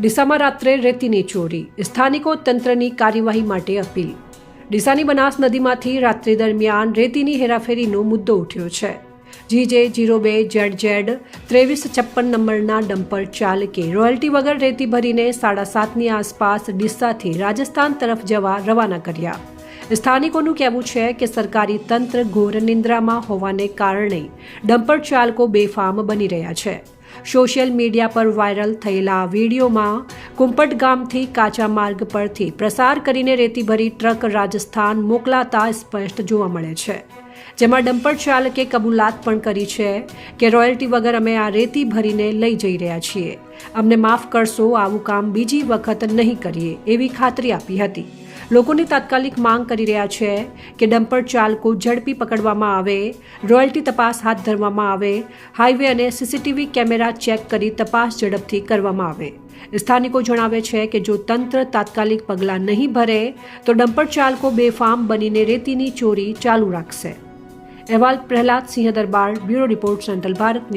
ડીસામાં રાત્રે રેતીની ચોરી. સ્થાનિકો તંત્રની કાર્યવાહી માટે અપીલ. ડીસાની બનાસ નદીમાંથી રાત્રિ દરમિયાન રેતીની હેરાફેરીનો મુદ્દો ઉઠ્યો છે. જી જે જીરો બે, જેડ જેડ, ત્રેવીસ, છપ્પન નંબરના ડમ્પર ચાલકે રોયલ્ટી વગર રેતી ભરીને સાડા સાતની આસપાસ ડીસાથી રાજસ્થાન તરફ જવા રવાના કર્યા. સ્થાનિકોનું કહેવું છે કે સરકારી તંત્ર ઘોર નિંદ્રામાં હોવાને કારણે ડમ્પર ચાલકો બેફામ બની રહ્યા છે. સોશિયલ મીડિયા પર વાયરલ થયેલા વિડીયોમાં કુંપટ ગામથી કાચા માર્ગ પરથી પ્રસાર કરીને રેતી ભરી ટ્રક રાજસ્થાન મોકલાતા સ્પષ્ટ જોવા મળે છે. જેમાં ડમ્પર ચાલકે કબૂલાત પણ કરી છે કે રોયલ્ટી વગર અમે આ રેતી ભરીને લઈ જઈ રહ્યા છીએ. અમને માફ કરશો, આવું કામ બીજી વખત નહીં કરીએ, એવી ખાતરી આપી હતી. લોકોની તાત્કાલિક માંગ કરી રહ્યા છે કે ડમ્પર ચાલકો ઝડપી પકડવામાં આવે, રોયલ્ટી તપાસ હાથ ધરવામાં આવે, હાઈવે અને સીસીટીવી કેમેરા ચેક કરી તપાસ ઝડપથી કરવામાં આવે. સ્થાનિકો જણાવે છે કે જો તંત્ર તાત્કાલિક પગલાં નહીં ભરે, તો ડમ્પર ચાલકો બેફામ બનીને રેતીની ચોરી ચાલુ રાખશે. અહેવાલ Prahlad Singh Darbar bureau report, central Bharat